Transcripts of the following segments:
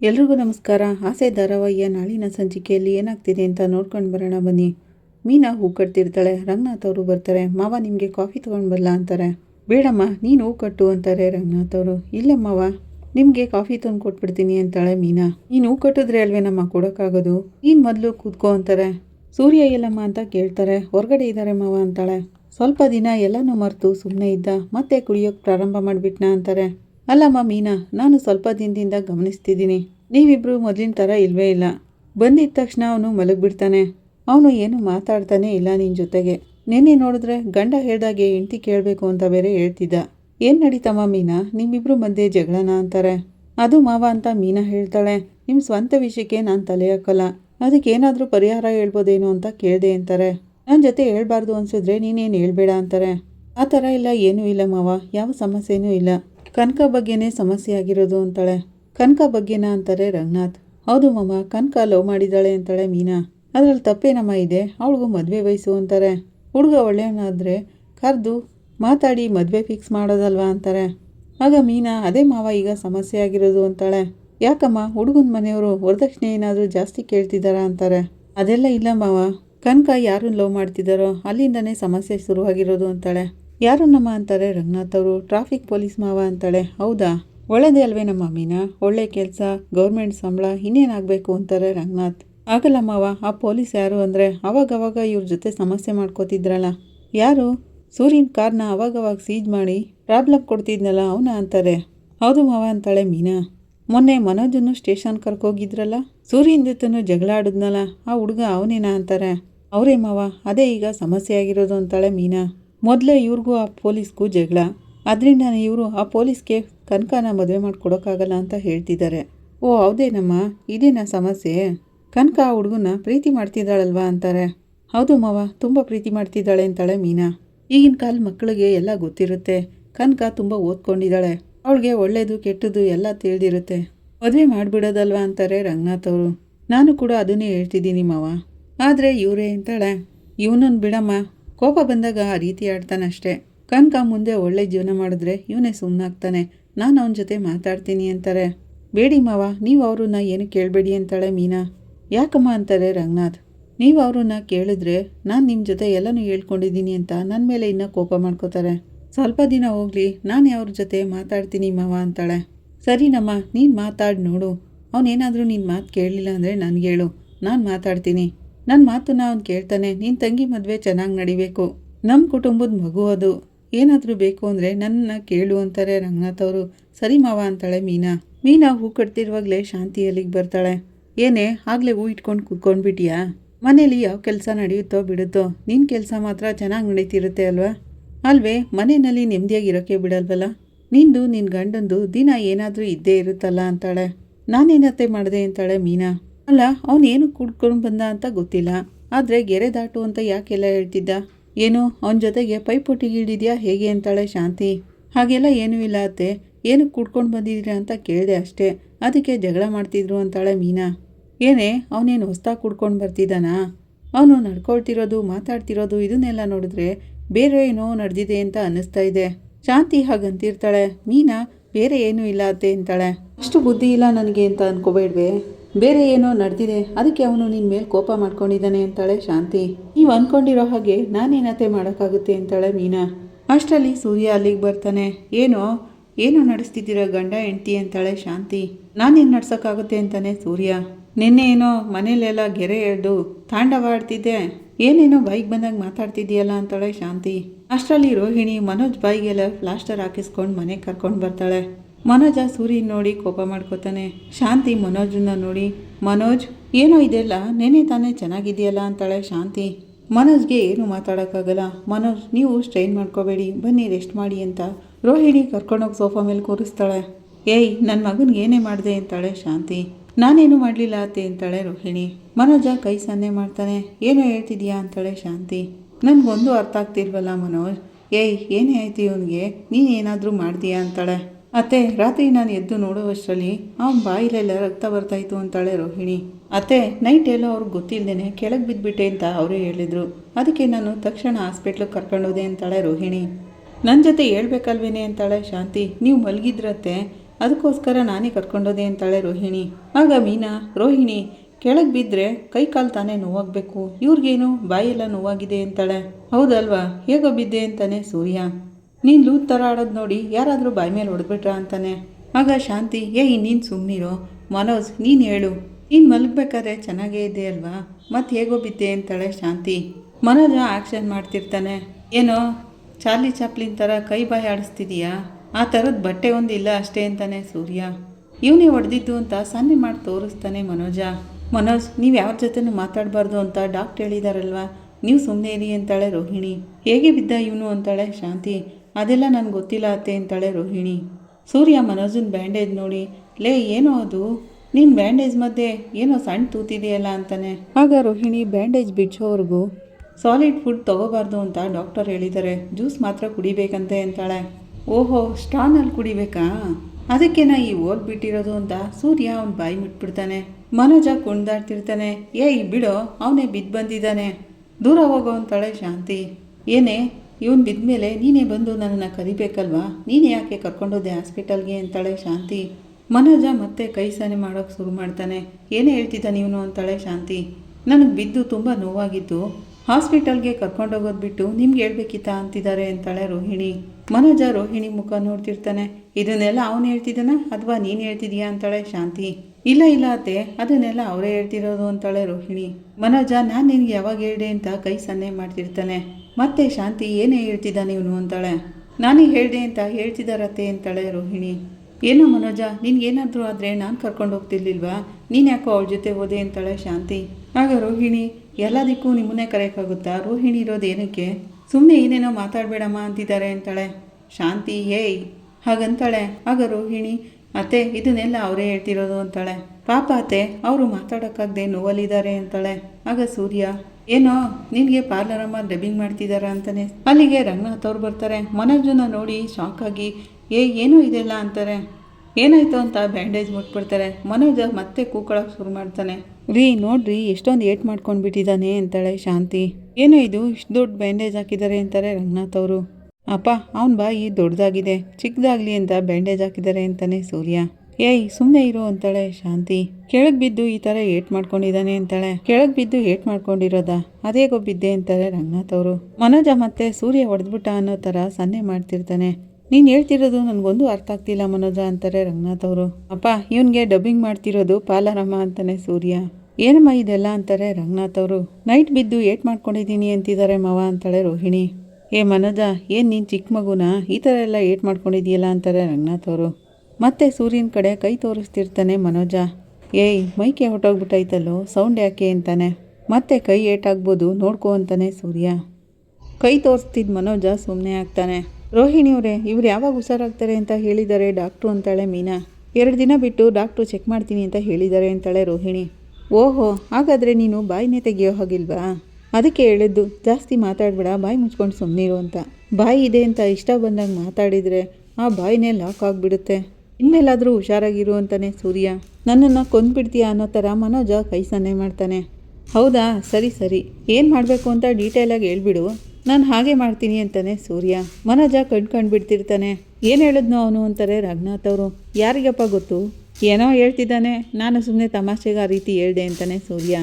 ಎಲ್ರಿಗೂ ನಮಸ್ಕಾರ. ಆಸೆ ಧಾರಾವಾಹಿಯ ನಾಳಿನ ಸಂಚಿಕೆಯಲ್ಲಿ ಏನಾಗ್ತಿದೆ ಅಂತ ನೋಡ್ಕೊಂಡು ಬರೋಣ ಬನ್ನಿ. ಮೀನಾ ಹೂ ಕಟ್ತಿರ್ತಾಳೆ ರಂಗನಾಥ್ ಅವರು ಬರ್ತಾರೆ. ಮಾವ ನಿಮಗೆ ಕಾಫಿ ತೊಗೊಂಡು ಬರಲ್ಲ ಅಂತಾರೆ. ಬೇಡಮ್ಮ, ನೀನು ಹೂ ಕಟ್ಟು ಅಂತಾರೆ ರಂಗನಾಥ್ ಅವರು. ಇಲ್ಲ ಮಾವ, ನಿಮಗೆ ಕಾಫಿ ತಂದು ಕೊಟ್ಬಿಡ್ತೀನಿ ಅಂತಾಳೆ ಮೀನಾ. ನೀನು ಹೂ ಕಟ್ಟಿದ್ರೆ ಅಲ್ವೇ ನಮ್ಮ ಕೊಡೋಕ್ಕಾಗೋದು? ನೀನು ಮೊದಲು ಕೂತ್ಕೋ ಅಂತಾರೆ. ಸೂರ್ಯ ಎಲ್ಲಮ್ಮ ಅಂತ ಕೇಳ್ತಾರೆ. ಹೊರಗಡೆ ಇದ್ದಾರೆ ಮಾವ ಅಂತಾಳೆ. ಸ್ವಲ್ಪ ದಿನ ಎಲ್ಲನೂ ಮರೆತು ಸುಮ್ಮನೆ ಇದ್ದ. ಮತ್ತೆ ಕುಡಿಯೋಕೆ ಪ್ರಾರಂಭ ಮಾಡಿಬಿಟ್ನಾ ಅಂತಾರೆ. ಅಲ್ಲಮ್ಮ ಮೀನಾ, ನಾನು ಸ್ವಲ್ಪ ದಿನದಿಂದ ಗಮನಿಸ್ತಿದ್ದೀನಿ. ನೀವಿಬ್ರು ಮೊದಲಿನ ಥರ ಇಲ್ವೇ ಇಲ್ಲ. ಬಂದಿದ್ದ ತಕ್ಷಣ ಅವನು ಮಲಗಿಬಿಡ್ತಾನೆ. ಅವನು ಏನು ಮಾತಾಡ್ತಾನೆ ಇಲ್ಲ ನಿನ್ನ ಜೊತೆಗೆ. ನಿನ್ನೆ ನೋಡಿದ್ರೆ ಗಂಡ ಹೇಳ್ದಾಗೆ ಹೆಂಡ್ತಿ ಕೇಳಬೇಕು ಅಂತ ಬೇರೆ ಹೇಳ್ತಿದ್ದ. ಏನು ನಡೀತಮ್ಮ ಮೀನಾ, ನಿಮ್ಮಿಬ್ರು ಮಧ್ಯೆ ಜಗಳನ ಅಂತಾರೆ. ಅದು ಮಾವ ಅಂತ ಮೀನಾ ಹೇಳ್ತಾಳೆ. ನಿಮ್ಮ ಸ್ವಂತ ವಿಷಯಕ್ಕೆ ನಾನು ತಲೆ ಹಾಕಲ್ಲ. ಅದಕ್ಕೆ ಏನಾದರೂ ಪರಿಹಾರ ಹೇಳ್ಬೋದೇನೋ ಅಂತ ಕೇಳಿದೆ ಅಂತಾರೆ. ನನ್ನ ಜೊತೆ ಹೇಳ್ಬಾರ್ದು ಅನ್ಸಿದ್ರೆ ನೀನೇನು ಹೇಳ್ಬೇಡ ಅಂತಾರೆ. ಆ ಥರ ಇಲ್ಲ ಏನೂ ಇಲ್ಲ ಮಾವ. ಯಾವ ಸಮಸ್ಯೆನೂ ಇಲ್ಲ. ಕನಕ ಬಗ್ಗೆನೇ ಸಮಸ್ಯೆ ಆಗಿರೋದು ಅಂತಾಳೆ. ಕನಕ ಬಗ್ಗೆನ ಅಂತಾರೆ ರಂಗನಾಥ್. ಹೌದು ಮಾಮ, ಕನಕ ಲವ್ ಮಾಡಿದ್ದಾಳೆ ಅಂತಾಳೆ ಮೀನಾ. ಅದ್ರಲ್ಲಿ ತಪ್ಪೇನಮ್ಮ ಇದೆ? ಅವಳಿಗೂ ಮದುವೆ ವಯಸ್ಸು ಅಂತಾರೆ. ಹುಡುಗ ಒಳ್ಳೆಯವನಾದರೆ ಕರೆದು ಮಾತಾಡಿ ಮದುವೆ ಫಿಕ್ಸ್ ಮಾಡೋದಲ್ವಾ ಅಂತಾರೆ. ಆಗ ಮೀನಾ, ಅದೇ ಮಾವ ಈಗ ಸಮಸ್ಯೆ ಆಗಿರೋದು ಅಂತಾಳೆ. ಯಾಕಮ್ಮ, ಹುಡುಗನ ಮನೆಯವರು ವರದಕ್ಷಿಣೆ ಏನಾದರೂ ಜಾಸ್ತಿ ಕೇಳ್ತಿದ್ದಾರಾ ಅಂತಾರೆ. ಅದೆಲ್ಲ ಇಲ್ಲ ಮಾವ. ಕನಕ ಯಾರನ್ನು ಲವ್ ಮಾಡ್ತಿದ್ದಾರೋ ಅಲ್ಲಿಂದನೇ ಸಮಸ್ಯೆ ಶುರುವಾಗಿರೋದು ಅಂತಾಳೆ. ಯಾರನ್ನಮ್ಮ ಅಂತಾರೆ? ರಂಗನಾಥ್ ಅವರು. ಟ್ರಾಫಿಕ್ ಪೊಲೀಸ್ ಮಾವ ಅಂತಾಳೆ. ಹೌದಾ? ಒಳ್ಳೇದೇ ಅಲ್ವೇ ನಮ್ಮ ಮೀನಾ? ಒಳ್ಳೆ ಕೆಲಸ, ಗೌರ್ಮೆಂಟ್ ಸಂಬಳ, ಇನ್ನೇನಾಗಬೇಕು ಅಂತಾರೆ ರಂಗನಾಥ್? ಆಗಲ್ಲ ಮಾವ, ಆ ಪೊಲೀಸ್ ಯಾರು ಅಂದರೆ ಅವಾಗವಾಗ ಇವ್ರ ಜೊತೆ ಸಮಸ್ಯೆ ಮಾಡ್ಕೋತಿದ್ರಲ್ಲ. ಯಾರು? ಸೂರ್ಯನ ಕಾರ್ನ ಅವಾಗವಾಗ ಸೀಜ್ ಮಾಡಿ ಪ್ರಾಬ್ಲಮ್ ಕೊಡ್ತಿದ್ನಲ್ಲ, ಅವನ ಅಂತಾರೆ. ಹೌದು ಮಾವ ಅಂತಾಳೆ ಮೀನಾ. ಮೊನ್ನೆ ಮನೋಜನ್ನು ಸ್ಟೇಷನ್ ಕರ್ಕೋಗಿದ್ರಲ್ಲ ಸೂರ್ಯನ ಜೊತೆನೂ ಜಗಳ ಆಡಿದ್ನಲ್ಲ, ಆ ಹುಡುಗ ಅವನೇನಾ ಅಂತಾರೆ? ಅವರೇ ಮಾವ, ಅದೇ ಈಗ ಸಮಸ್ಯೆ ಆಗಿರೋದು ಅಂತಾಳೆ ಮೀನಾ. ಮೊದಲೇ ಇವ್ರಿಗೂ ಆ ಪೊಲೀಸ್ಗೂ ಜಗಳ. ಅದರಿಂದ ಇವರು ಆ ಪೊಲೀಸ್ಗೆ ಕನಕನ ಮದುವೆ ಮಾಡಿಕೊಡೋಕ್ಕಾಗಲ್ಲ ಅಂತ ಹೇಳ್ತಿದ್ದಾರೆ. ಓ, ಹೌದೇನಮ್ಮ? ಇದೇನಾ ಸಮಸ್ಯೆ? ಕನಕ ಆ ಹುಡುಗನ ಪ್ರೀತಿ ಮಾಡ್ತಿದ್ದಾಳಲ್ವಾ ಅಂತಾರೆ. ಹೌದು ಮಾವ, ತುಂಬ ಪ್ರೀತಿ ಮಾಡ್ತಿದ್ದಾಳೆ ಅಂತಾಳೆ ಮೀನಾ. ಈಗಿನ ಕಾಲ ಮಕ್ಕಳಿಗೆ ಎಲ್ಲ ಗೊತ್ತಿರುತ್ತೆ. ಕನಕ ತುಂಬ ಓದ್ಕೊಂಡಿದ್ದಾಳೆ. ಅವಳಿಗೆ ಒಳ್ಳೆಯದು ಕೆಟ್ಟದ್ದು ಎಲ್ಲ ತಿಳಿದಿರುತ್ತೆ. ಮದುವೆ ಮಾಡಿಬಿಡೋದಲ್ವಾ ಅಂತಾರೆ ರಂಗನಾಥ್ ಅವರು. ನಾನು ಕೂಡ ಅದನ್ನೇ ಹೇಳ್ತಿದ್ದೀನಿ ಮಾವ. ಆದರೆ ಇವರೇ ಅಂತಾಳೆ. ಇವನನ್ನು ಬಿಡಮ್ಮ ಕೋಪ ಬಂದಾಗ ಆ ರೀತಿ ಆಡ್ತಾನಷ್ಟೇ. ಕನಕ ಮುಂದೆ ಒಳ್ಳೆ ಜೀವನ ಮಾಡಿದ್ರೆ ಇವನೇ ಸುಮ್ಮನಾಗ್ತಾನೆ ನಾನು ಅವನ ಜೊತೆ ಮಾತಾಡ್ತೀನಿ ಅಂತಾರೆ. ಬೇಡಿ ಮಾವ, ನೀವು ಅವ್ರನ್ನ ಏನು ಕೇಳಬೇಡಿ ಅಂತಾಳೆ ಮೀನಾ. ಯಾಕಮ್ಮ ಅಂತಾರೆ ರಂಗನಾಥ್. ನೀವು ಅವ್ರನ್ನ ಕೇಳಿದ್ರೆ ನಾನು ನಿಮ್ಮ ಜೊತೆ ಎಲ್ಲನೂ ಹೇಳ್ಕೊಂಡಿದ್ದೀನಿ ಅಂತ ನನ್ನ ಮೇಲೆ ಇನ್ನೂ ಕೋಪ ಮಾಡ್ಕೋತಾರೆ. ಸ್ವಲ್ಪ ದಿನ ಹೋಗಲಿ, ನಾನು ಅವ್ರ ಜೊತೆ ಮಾತಾಡ್ತೀನಿ ಮಾವ ಅಂತಾಳೆ. ಸರಿನಮ್ಮ ನೀನು ಮಾತಾಡಿ ನೋಡು. ಅವನೇನಾದರೂ ನಿನ್ನ ಮಾತು ಕೇಳಲಿಲ್ಲ ಅಂದರೆ ನನಗೆ ಹೇಳು. ನಾನು ಮಾತಾಡ್ತೀನಿ. ನನ್ನ ಮಾತನ್ನು ಅವ್ನು ಕೇಳ್ತಾನೆ ನಿನ್ನ ತಂಗಿ ಮದುವೆ ಚೆನ್ನಾಗಿ ನಡಿಬೇಕು. ನಮ್ಮ ಕುಟುಂಬದ ಮಗು ಅದು. ಏನಾದರೂ ಬೇಕು ಅಂದರೆ ನನ್ನ ಕೇಳು ಅಂತಾರೆ ರಂಗನಾಥ್ ಅವರು. ಸರಿ ಮಾವ ಅಂತಾಳೆ ಮೀನಾ. ಮೀನಾ ಹೂ ಕಟ್ತಿರುವಾಗಲೇ ಶಾಂತಿ ಅಲ್ಲಿಗೆ ಬರ್ತಾಳೆ. ಏನೇ, ಆಗಲೇ ಹೂ ಇಟ್ಕೊಂಡು ಕೂತ್ಕೊಂಡ್ಬಿಟ್ಟಿಯಾ ಮನೇಲಿ ಯಾವ ಕೆಲಸ ನಡೆಯುತ್ತೋ ಬಿಡುತ್ತೋ ನಿನ್ನ ಕೆಲಸ ಮಾತ್ರ ಚೆನ್ನಾಗಿ ನಡೀತಿರುತ್ತೆ ಅಲ್ವಾ? ಅಲ್ವೇ ಮನೆಯಲ್ಲಿ ನೆಮ್ಮದಿಯಾಗಿರೋಕ್ಕೆ ಬಿಡಲ್ವಲ್ಲ? ನಿಂದು ನಿನ್ನ ಗಂಡಂದು ದಿನ ಏನಾದರೂ ಇದ್ದೇ ಇರುತ್ತಲ್ಲ ಅಂತಾಳೆ. ನಾನೇನತ್ತೆ ಮಾಡಿದೆ? ಅಂತಾಳೆ ಮೀನಾ. ಅಲ್ಲ, ಅವನು ಏನು ಕುಡ್ಕೊಂಡು ಬಂದ ಅಂತ ಗೊತ್ತಿಲ್ಲ. ಆದರೆ ಗೆರೆ ದಾಟು ಅಂತ ಯಾಕೆಲ್ಲ ಹೇಳ್ತಿದ್ದ? ಏನು, ಅವನ ಜೊತೆಗೆ ಪೈಪೋಟಿಗಿಳಿದ್ಯಾ ಹೇಗೆ ಅಂತಾಳೆ ಶಾಂತಿ? ಹಾಗೆಲ್ಲ ಏನೂ ಇಲ್ಲ ಅತ್ತೆ. ಏನು ಕುಡ್ಕೊಂಡು ಬಂದಿದ್ದೀರಾ ಅಂತ ಕೇಳಿದೆ ಅಷ್ಟೇ. ಅದಕ್ಕೆ ಜಗಳ ಮಾಡ್ತಿದ್ರು ಅಂತಾಳೆ ಮೀನಾ. ಏನೇ, ಅವನೇನು ಹೊಸ್ದಾಗಿ ಕುಡ್ಕೊಂಡು ಬರ್ತಿದ್ದಾನಾ? ಅವನು ನಡ್ಕೊಳ್ತಿರೋದು, ಮಾತಾಡ್ತಿರೋದು, ಇದನ್ನೆಲ್ಲ ನೋಡಿದ್ರೆ ಬೇರೆ ಏನೋ ನಡೆದಿದೆ ಅಂತ ಅನ್ನಿಸ್ತಾ ಇದೆ. ಶಾಂತಿ ಹಾಗಂತಿರ್ತಾಳೆ. ಮೀನಾ, ಬೇರೆ ಏನೂ ಇಲ್ಲ ಅತ್ತೆ ಅಂತಾಳೆ. ಅಷ್ಟು ಬುದ್ಧಿ ಇಲ್ಲ ನನಗೆ ಅಂತ ಅನ್ಕೋಬೇಡ್ವೆ? ಬೇರೆ ಏನೋ ನಡೆದಿದೆ, ಅದಕ್ಕೆ ಅವನು ನಿನ್ನ ಮೇಲೆ ಕೋಪ ಮಾಡ್ಕೊಂಡಿದ್ದಾನೆ ಅಂತಾಳೆ ಶಾಂತಿ. ನೀವು ಅಂದ್ಕೊಂಡಿರೋ ಹಾಗೆ ನಾನೇನತ್ತೆ ಮಾಡೋಕ್ಕಾಗುತ್ತೆ ಅಂತಾಳೆ ಮೀನಾ. ಅಷ್ಟರಲ್ಲಿ ಸೂರ್ಯ ಅಲ್ಲಿಗೆ ಬರ್ತಾನೆ. ಏನೋ ಏನೋ ನಡೆಸ್ತಿದ್ದೀರ ಗಂಡ, ಹೆಂಡ್ತಿ? ಅಂತಾಳೆ ಶಾಂತಿ. ನಾನೇನು ನಡ್ಸೋಕ್ಕಾಗುತ್ತೆ ಅಂತಾನೆ ಸೂರ್ಯ. ನಿನ್ನೆ ಏನೋ ಮನೇಲೆಲ್ಲ ಗೆರೆ ಎಳ್ದು ತಾಂಡವ ಆಡ್ತಿದ್ದೆ. ಏನೇನೋ ಬೈಕ್ ಬಂದಾಗ ಮಾತಾಡ್ತಿದ್ದೀಯಲ್ಲ? ಅಂತಾಳೆ ಶಾಂತಿ. ಅಷ್ಟರಲ್ಲಿ ರೋಹಿಣಿ ಮನೋಜ್ ಬಾಯಿಗೆಲ್ಲ ಪ್ಲಾಸ್ಟರ್ ಹಾಕಿಸ್ಕೊಂಡು ಮನೆಗೆ ಕರ್ಕೊಂಡು ಬರ್ತಾಳೆ. ಮನೋಜ ಸೂರ್ಯನ ನೋಡಿ ಕೋಪ ಮಾಡ್ಕೋತಾನೆ. ಶಾಂತಿ ಮನೋಜನ್ನ ನೋಡಿ, ಮನೋಜ್, ಏನೋ ಇದೆಲ್ಲ? ನೆನೆ ತಾನೇ ಚೆನ್ನಾಗಿದೆಯಲ್ಲ ಅಂತಾಳೆ ಶಾಂತಿ. ಮನೋಜ್ಗೆ ಏನು ಮಾತಾಡೋಕ್ಕಾಗಲ್ಲ. ಮನೋಜ್, ನೀವು ಸ್ಟ್ರೈನ್ ಮಾಡ್ಕೋಬೇಡಿ. ಬನ್ನಿ, ರೆಸ್ಟ್ ಮಾಡಿ ಅಂತ ರೋಹಿಣಿ ಕರ್ಕೊಂಡೋಗಿ ಸೋಫಾ ಮೇಲೆ ಕೂರಿಸ್ತಾಳೆ. ಏಯ್ ನನ್ನ ಮಗನಿಗೆ ಏನೇ ಮಾಡಿದೆ? ಅಂತಾಳೆ ಶಾಂತಿ. ನಾನೇನು ಮಾಡಲಿಲ್ಲ ಅತ್ತೆ? ಅಂತಾಳೆ ರೋಹಿಣಿ. ಮನೋಜ ಕೈ ಸನ್ನೆ ಮಾಡ್ತಾನೆ. ಏನೋ ಹೇಳ್ತಿದ್ಯಾ? ಅಂತಾಳೆ ಶಾಂತಿ. ನನಗೊಂದು ಅರ್ಥ ಆಗ್ತಿಲ್ವಲ್ಲ ಮನೋಜ್? ಏಯ್, ಏನೇ ಆಯ್ತು ಇವನಿಗೆ? ನೀನೇನಾದರೂ ಮಾಡ್ತೀಯಾ? ಅಂತಾಳೆ. ಅತ್ತೆ, ರಾತ್ರಿ ನಾನು ಎದ್ದು ನೋಡುವಷ್ಟರಲ್ಲಿ ಅವನ ಬಾಯಿಲೆಲ್ಲ ರಕ್ತ ಬರ್ತಾಯಿತ್ತು ಅಂತಾಳೆ ರೋಹಿಣಿ. ಅತ್ತೆ ನೈಟ್ ಎಲ್ಲೋ ಅವ್ರಿಗೆ ಗೊತ್ತಿಲ್ಲದೇನೆ ಕೆಳಗೆ ಬಿದ್ದುಬಿಟ್ಟೆ ಅಂತ ಅವರೇ ಹೇಳಿದರು. ಅದಕ್ಕೆ ನಾನು ತಕ್ಷಣ ಹಾಸ್ಪಿಟ್ಲಿಗೆ ಕರ್ಕೊಂಡೋದೆ ಅಂತಾಳೆ ರೋಹಿಣಿ. ನನ್ನ ಜೊತೆ ಹೇಳ್ಬೇಕಲ್ವೇನೆ ಅಂತಾಳೆ ಶಾಂತಿ. ನೀವು ಮಲಗಿದ್ರತ್ತೆ ಅದಕ್ಕೋಸ್ಕರ ನಾನೇ ಕರ್ಕೊಂಡೋದೆ ಅಂತಾಳೆ ರೋಹಿಣಿ. ಆಗ ಮೀನಾ, ರೋಹಿಣಿ, ಕೆಳಗೆ ಬಿದ್ದರೆ ಕೈ ಕಾಲು ತಾನೇ ನೋವಾಗಬೇಕು. ಇವ್ರಿಗೇನು ಬಾಯೆಲ್ಲ ನೋವಾಗಿದೆ ಅಂತಾಳೆ. ಹೌದಲ್ವಾ? ಹೇಗೋ ಬಿದ್ದೆ ಅಂತಾನೆ ಸೂರ್ಯ. ನೀನು ಲೂತ್ ಥರ ಆಡೋದು ನೋಡಿ ಯಾರಾದರೂ ಬಾಯಿ ಮೇಲೆ ಹೊಡೆದ್ಬಿಟ್ರಾ ಅಂತಾನೆ? ಆಗ ಶಾಂತಿ ಏಯ್ ನೀನು ಸುಮ್ಮನಿರೋ ಮನೋಜ್, ನೀನು ಹೇಳು. ನೀನು ಮಲಗಬೇಕಾದ್ರೆ ಚೆನ್ನಾಗೇ ಇದೆ ಅಲ್ವಾ? ಮತ್ತೆ ಹೇಗೋ ಬಿದ್ದೆ ಅಂತಾಳೆ ಶಾಂತಿ. ಮನೋಜ ಆ್ಯಕ್ಷನ್ ಮಾಡ್ತಿರ್ತಾನೆ. ಏನೋ, ಚಾರ್ಲಿ ಚಾಪ್ಲಿನ್ ಥರ ಕೈ ಬಾಯಿ ಆಡಿಸ್ತಿದೀಯಾ? ಆ ಥರದ ಬಟ್ಟೆ ಒಂದಿಲ್ಲ ಅಷ್ಟೇ ಅಂತಾನೆ ಸೂರ್ಯ. ಇವನೇ ಹೊಡೆದಿದ್ದು ಅಂತ ಸನ್ನೆ ಮಾಡಿ ತೋರಿಸ್ತಾನೆ ಮನೋಜ. ಮನೋಜ್, ನೀವು ಯಾರ ಜೊತೆನೂ ಮಾತಾಡಬಾರ್ದು ಅಂತ ಡಾಕ್ಟರ್ ಹೇಳಿದಾರಲ್ವಾ? ನೀವು ಸುಮ್ಮನೆ ಇರಿ ಅಂತಾಳೆ ರೋಹಿಣಿ. ಹೇಗೆ ಬಿದ್ದ ಇವನು ಅಂತಾಳೆ ಶಾಂತಿ. ಅದೆಲ್ಲ ನನಗೆ ಗೊತ್ತಿಲ್ಲ ಅತ್ತೆ ಅಂತಾಳೆ ರೋಹಿಣಿ. ಸೂರ್ಯ ಮನೋಜನ್ ಬ್ಯಾಂಡೇಜ್ ನೋಡಿ, ಲೇ, ಏನೋ ಅದು? ನಿನ್ನ ಬ್ಯಾಂಡೇಜ್ ಮಧ್ಯೆ ಏನೋ ಸಣ್ಣ ತೂತಿದೆಯಲ್ಲ ಅಂತಾನೆ. ಆಗ ರೋಹಿಣಿ ಬ್ಯಾಂಡೇಜ್ ಬಿಚ್ಚೋವರೆಗೂ, ಸಾಲಿಡ್ ಫುಡ್ ತಗೋಬಾರ್ದು ಅಂತ ಡಾಕ್ಟರ್ ಹೇಳಿದ್ದಾರೆ ಜ್ಯೂಸ್ ಮಾತ್ರ ಕುಡಿಬೇಕಂತೆ ಅಂತಾಳೆ. ಓಹೋ ಸ್ಟ್ರಾನಲ್ಲಿ ಕುಡಿಬೇಕಾ? ಅದಕ್ಕೇನ ಈ ಓದ್ಬಿಟ್ಟಿರೋದು ಅಂತ ಸೂರ್ಯ ಅವ್ನು ಬಾಯಿ ಮುಟ್ಬಿಡ್ತಾನೆ. ಮನೋಜ ಕುಣ್ದಾಡ್ತಿರ್ತಾನೆ ಏಯ್, ಬಿಡೋ, ಅವನೇ ಬಿದ್ದು ಬಂದಿದ್ದಾನೆ. ದೂರ ಹೋಗೋ ಅಂತಾಳೆ ಶಾಂತಿ. ಏನೇ ಇವನು ಬಿದ್ಮೇಲೆ ನೀನೇ ಬಂದು ನನ್ನನ್ನು ಕರಿಬೇಕಲ್ವಾ? ನೀನೇ ಯಾಕೆ ಕರ್ಕೊಂಡೋದೆ ಹಾಸ್ಪಿಟಲ್ಗೆ ಅಂತಾಳೆ ಶಾಂತಿ. ಮನೋಜ ಮತ್ತೆ ಕೈ ಸನೆ ಮಾಡೋಕೆ ಶುರು ಮಾಡ್ತಾನೆ. ಏನೇ ಹೇಳ್ತಿದ್ದ ಇವನು ಅಂತಾಳೆ ಶಾಂತಿ. ನನಗೆ ಬಿದ್ದು ತುಂಬ ನೋವಾಗಿತ್ತು ಹಾಸ್ಪಿಟಲ್ಗೆ ಕರ್ಕೊಂಡೋಗೋದು ಬಿಟ್ಟು ನಿಮ್ಗೆ ಹೇಳ್ಬೇಕಿತ್ತಾ ಅಂತಿದ್ದಾರೆ ಅಂತಾಳೆ ರೋಹಿಣಿ. ಮನೋಜ ರೋಹಿಣಿ ಮುಖ ನೋಡ್ತಿರ್ತಾನೆ. ಇದನ್ನೆಲ್ಲ ಅವನು ಹೇಳ್ತಿದ್ದಾನ ಅಥವಾ ನೀನು ಹೇಳ್ತಿದೀಯಾ ಅಂತಾಳೆ ಶಾಂತಿ. ಇಲ್ಲ ಇಲ್ಲ ಅತ್ತೆ, ಅದನ್ನೆಲ್ಲ ಅವರೇ ಹೇಳ್ತಿರೋದು ಅಂತಾಳೆ ರೋಹಿಣಿ. ಮನೋಜ, ನಾನು ನಿನಗೆ ಯಾವಾಗ ಹೇಳಿದೆ ಅಂತ ಕೈ ಸನ್ನೆ ಮಾಡ್ತಿರ್ತಾನೆ. ಮತ್ತೆ ಶಾಂತಿ ಏನೇ ಹೇಳ್ತಿದ್ದಾನೆ ಇವನು ಅಂತಾಳೆ? ನಾನೇ ಹೇಳ್ದೆ ಅಂತ ಹೇಳ್ತಿದ್ದಾರತ್ತೆ ಅಂತಾಳೆ ರೋಹಿಣಿ. ಏನೋ ಮನೋಜ ನಿನ್ಗೇನಾದರೂ ಆದರೆ ನಾನು ಕರ್ಕೊಂಡು ಹೋಗ್ತಿರ್ಲಿಲ್ವಾ? ನೀನು ಯಾಕೋ ಅವಳ ಜೊತೆ ಹೋದೆ ಅಂತಾಳೆ ಶಾಂತಿ. ಆಗ ರೋಹಿಣಿ, ಎಲ್ಲದಕ್ಕೂ ನಿಮ್ಮನ್ನೇ ಕರೆಯೋಕ್ಕಾಗುತ್ತಾ? ರೋಹಿಣಿ ಇರೋದು ಏನಕ್ಕೆ? ಸುಮ್ಮನೆ ಏನೇನೋ ಮಾತಾಡಬೇಡಮ್ಮ ಅಂತಿದ್ದಾರೆ ಅಂತಾಳೆ. ಶಾಂತಿ ಏಯ್ ಹಾಗಂತಾಳೆ. ಆಗ ರೋಹಿಣಿ ಅತ್ತೆ, ಇದನ್ನೆಲ್ಲ ಅವರೇ ಹೇಳ್ತಿರೋದು ಅಂತಾಳೆ. ಪಾಪ ಅತ್ತೆ, ಅವರು ಮಾತಾಡೋಕ್ಕಾಗದೆ ನೋವಲ್ಲಿದ್ದಾರೆ ಅಂತಾಳೆ. ಆಗ ಸೂರ್ಯ, ಏನೋ, ನಿನಗೆ ಪಾರ್ಲರಮ್ಮ ಡಬ್ಬಿಂಗ್ ಮಾಡ್ತಿದ್ದಾರ ಅಂತಾನೆ. ಅಲ್ಲಿಗೆ ರಂಗನಾಥ್ ಅವ್ರು ಬರ್ತಾರೆ. ಮನೋಜನ ನೋಡಿ ಶಾಕ್ ಆಗಿ, ಏ, ಏನೋ ಇದೆಲ್ಲ ಅಂತಾರೆ. ಏನಾಯ್ತು ಅಂತ ಬ್ಯಾಂಡೇಜ್ ಮುಟ್ಬಿಡ್ತಾರೆ. ಮನೋಜ ಮತ್ತೆ ಕೂಕೊಳಕ್ಕೆ ಶುರು ಮಾಡ್ತಾನೆ. ರೀ, ನೋಡ್ರಿ, ಎಷ್ಟೊಂದು ಏಟ್ ಮಾಡ್ಕೊಂಡು ಬಿಟ್ಟಿದ್ದಾನೆ ಅಂತಾಳೆ ಶಾಂತಿ. ಏನೋ ಇದು, ಇಷ್ಟು ದೊಡ್ಡ ಬ್ಯಾಂಡೇಜ್ ಹಾಕಿದ್ದಾರೆ ಅಂತಾರೆ ರಂಗನಾಥ್ ಅವರು. ಅಪ್ಪ, ಅವನ ಬಾಯಿ ದೊಡ್ಡದಾಗಿದೆ, ಚಿಕ್ಕದಾಗ್ಲಿ ಅಂತ ಬ್ಯಾಂಡೇಜ್ ಹಾಕಿದ್ದಾರೆ ಅಂತಾನೆ ಸೂರ್ಯ. ಏಯ್ ಸುಮ್ಮನೆ ಇರು ಅಂತಾಳೆ ಶಾಂತಿ. ಕೆಳಗ್ ಬಿದ್ದು ಈ ಥರ ಏಟ್ ಮಾಡ್ಕೊಂಡಿದ್ದಾನೆ ಅಂತಾಳೆ. ಕೆಳಗ್ ಬಿದ್ದು ಏಟ್ ಮಾಡ್ಕೊಂಡಿರೋದ? ಅದೇಗೋ ಬಿದ್ದೆ ಅಂತಾರೆ ರಂಗನಾಥ್ ಅವರು. ಮನೋಜ ಮತ್ತೆ ಸೂರ್ಯ ಹೊಡೆದ್ಬಿಟ್ಟ ಅನ್ನೋ ಥರ ಸನ್ನೆ ಮಾಡ್ತಿರ್ತಾನೆ. ನೀನು ಹೇಳ್ತಿರೋದು ನನಗೊಂದು ಅರ್ಥ ಆಗ್ತಿಲ್ಲ ಮನೋಜ ಅಂತಾರೆ ರಂಗನಾಥ್ ಅವರು. ಅಪ್ಪ, ಇವನಿಗೆ ಡಬ್ಬಿಂಗ್ ಮಾಡ್ತಿರೋದು ಪಾಲಾರಮ್ಮ ಅಂತಾನೆ ಸೂರ್ಯ. ಏನಮ್ಮ ಇದೆಲ್ಲ ಅಂತಾರೆ ರಂಗನಾಥ್ ಅವರು. ನೈಟ್ ಬಿದ್ದು ಏಟ್ ಮಾಡ್ಕೊಂಡಿದ್ದೀನಿ ಅಂತಿದ್ದಾರೆ ಮಾವ ಅಂತಾಳೆ ರೋಹಿಣಿ. ಏ ಮನೋಜ, ಏನು ನೀನು ಚಿಕ್ಕ ಮಗುನ? ಈ ಥರ ಎಲ್ಲ ಏಟ್ ಮಾಡ್ಕೊಂಡಿದ್ದೀಯಲ್ಲ ಅಂತಾರೆ ರಂಗನಾಥ್ ಅವರು. ಮತ್ತೆ ಸೂರ್ಯನ ಕಡೆ ಕೈ ತೋರಿಸ್ತಿರ್ತಾನೆ ಮನೋಜ. ಏಯ್, ಮೈಕೆ ಹೊಟ್ಟೋಗ್ಬಿಟ್ಟೈತಲ್ಲೋ ಸೌಂಡ್ ಯಾಕೆ? ಅಂತಾನೆ. ಮತ್ತೆ ಕೈ ಏಟಾಗ್ಬೋದು ನೋಡ್ಕೋ ಅಂತಾನೆ ಸೂರ್ಯ. ಕೈ ತೋರಿಸ್ತಿದ್ದ ಮನೋಜ ಸುಮ್ಮನೆ ಆಗ್ತಾನೆ. ರೋಹಿಣಿಯವರೇ ಇವ್ರು ಯಾವಾಗ ಹುಷಾರಾಗ್ತಾರೆ ಅಂತ ಹೇಳಿದ್ದಾರೆ ಡಾಕ್ಟ್ರು ಅಂತಾಳೆ ಮೀನಾ. ಎರಡು ದಿನ ಬಿಟ್ಟು ಡಾಕ್ಟ್ರು ಚೆಕ್ ಮಾಡ್ತೀನಿ ಅಂತ ಹೇಳಿದ್ದಾರೆ ಅಂತಾಳೆ ರೋಹಿಣಿ. ಓಹೋ, ಹಾಗಾದರೆ ನೀನು ಬಾಯಿನೇ ತೆಗಿಯೋ ಹಾಗಿಲ್ವಾ? ಅದಕ್ಕೆ ಹೇಳಿದ್ದು, ಜಾಸ್ತಿ ಮಾತಾಡಬೇಡ, ಬಾಯಿ ಮುಚ್ಕೊಂಡು ಸುಮ್ಮನಿರು ಅಂತ. ಬಾಯಿ ಇದೆ ಅಂತ ಇಷ್ಟ ಬಂದಾಗ ಮಾತಾಡಿದರೆ ಆ ಬಾಯಿನೇ ಲಾಕ್ ಆಗಿಬಿಡುತ್ತೆ. ಇನ್ಮೇಲಾದರೂ ಹುಷಾರಾಗಿರು ಅಂತಾನೆ ಸೂರ್ಯ. ನನ್ನನ್ನು ಕೊಂದ್ಬಿಡ್ತೀಯ ಅನ್ನೋ ಥರ ಮನೋಜ ಕೈ ಸನ್ನೆ ಮಾಡ್ತಾನೆ. ಹೌದಾ? ಸರಿ ಸರಿ. ಏನು ಮಾಡಬೇಕು ಅಂತ ಡೀಟೇಲಾಗಿ ಹೇಳ್ಬಿಡು. ನಾನು ಹಾಗೆ ಮಾಡ್ತೀನಿ ಅಂತಾನೆ ಸೂರ್ಯ. ಮನೋಜ ಕಣ್ ಕಂಡುಬಿಡ್ತಿರ್ತಾನೆ ಏನು ಹೇಳಿದ್ನೋ ಅವನು ಅಂತಾರೆ ರಘುನಾಥ್ ಅವರು. ಯಾರಿಗಪ್ಪ ಗೊತ್ತು? ಏನೋ ಹೇಳ್ತಿದ್ದಾನೆ. ನಾನು ಸುಮ್ಮನೆ ತಮಾಷೆಗೆ ಆ ರೀತಿ ಹೇಳ್ದೆ ಅಂತಾನೆ ಸೂರ್ಯ.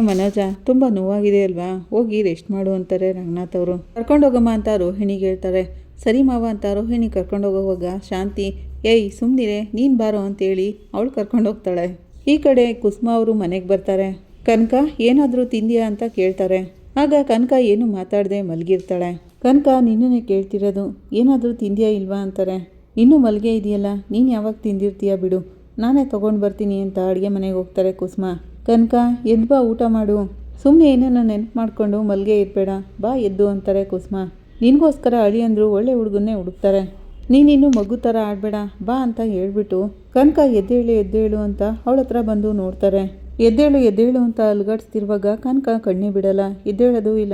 ಮನೋಜ, ತುಂಬ ನೋವಾಗಿದೆ ಅಲ್ವಾ? ಹೋಗಿ ರೆಸ್ಟ್ ಮಾಡು ಅಂತಾರೆ ರಂಗನಾಥ್ ಅವರು. ಕರ್ಕೊಂಡೋಗಮ್ಮ ಅಂತ ರೋಹಿಣಿಗೆ ಹೇಳ್ತಾರೆ. ಸರಿ ಮಾವ ಅಂತ ರೋಹಿಣಿ ಕರ್ಕೊಂಡೋಗೋವಾಗ ಶಾಂತಿ, ಏಯ್ ಸುಮ್ಮನಿರೆ ನೀನು ಬಾರೋ ಅಂತೇಳಿ ಅವಳು ಕರ್ಕೊಂಡೋಗ್ತಾಳೆ ಈ ಕಡೆ ಕುಸುಮ ಅವರು ಮನೆಗೆ ಬರ್ತಾರೆ. ಕನಕ, ಏನಾದರೂ ತಿಂದಿಯಾ? ಅಂತ ಕೇಳ್ತಾರೆ. ಆಗ ಕನಕ ಏನು ಮಾತಾಡದೆ ಮಲಗಿರ್ತಾಳೆ. ಕನಕ, ನಿನ್ನನ್ನೇ ಕೇಳ್ತಿರೋದು, ಏನಾದರೂ ತಿಂದಿಯಾ ಇಲ್ವಾ? ಅಂತಾರೆ. ಇನ್ನೂ ಮಲ್ಗೆ ಇದೆಯಲ್ಲ, ನೀನು ಯಾವಾಗ ತಿಂದಿರ್ತೀಯಾ ಬಿಡು. ನಾನೇ ತೊಗೊಂಡು ಬರ್ತೀನಿ ಅಂತ ಅಡುಗೆ ಮನೆಗೆ ಹೋಗ್ತಾರೆ ಕುಸುಮ. ಕನಕ, ಎದ್ದು ಬಾ, ಊಟ ಮಾಡು. ಸುಮ್ಮನೆ ಏನನ್ನ ನೆನ್ಪು ಮಾಡಿಕೊಂಡು ಮಲ್ಗೆ ಇರಬೇಡ. ಬಾ, ಎದ್ದು ಅಂತಾರೆ ಕುಸುಮ. ನಿನಗೋಸ್ಕರ ಅಳಿ ಅಂದರು ಒಳ್ಳೆ ಹುಡುಗನ್ನೇ ಹುಡುಕ್ತಾರೆ. ನೀನಿನ್ನು ಮಗು ಥರ ಆಡಬೇಡ. ಬಾ ಅಂತ ಹೇಳಿಬಿಟ್ಟು ಕನಕ ಎದ್ದೇಳು ಎದ್ದೇಳು ಅಂತ ಅವಳ ಹತ್ರ ಬಂದು ನೋಡ್ತಾರೆ. ಎದ್ದೇಳು ಎದ್ದೇಳು ಅಂತ ಅಲ್ಗಾಡಿಸ್ತಿರುವಾಗ ಕನಕ ಕಣ್ಣೇ ಬಿಡಲ್ಲ. ಎದ್ದೇಳೋದು ಇಲ್ಲ.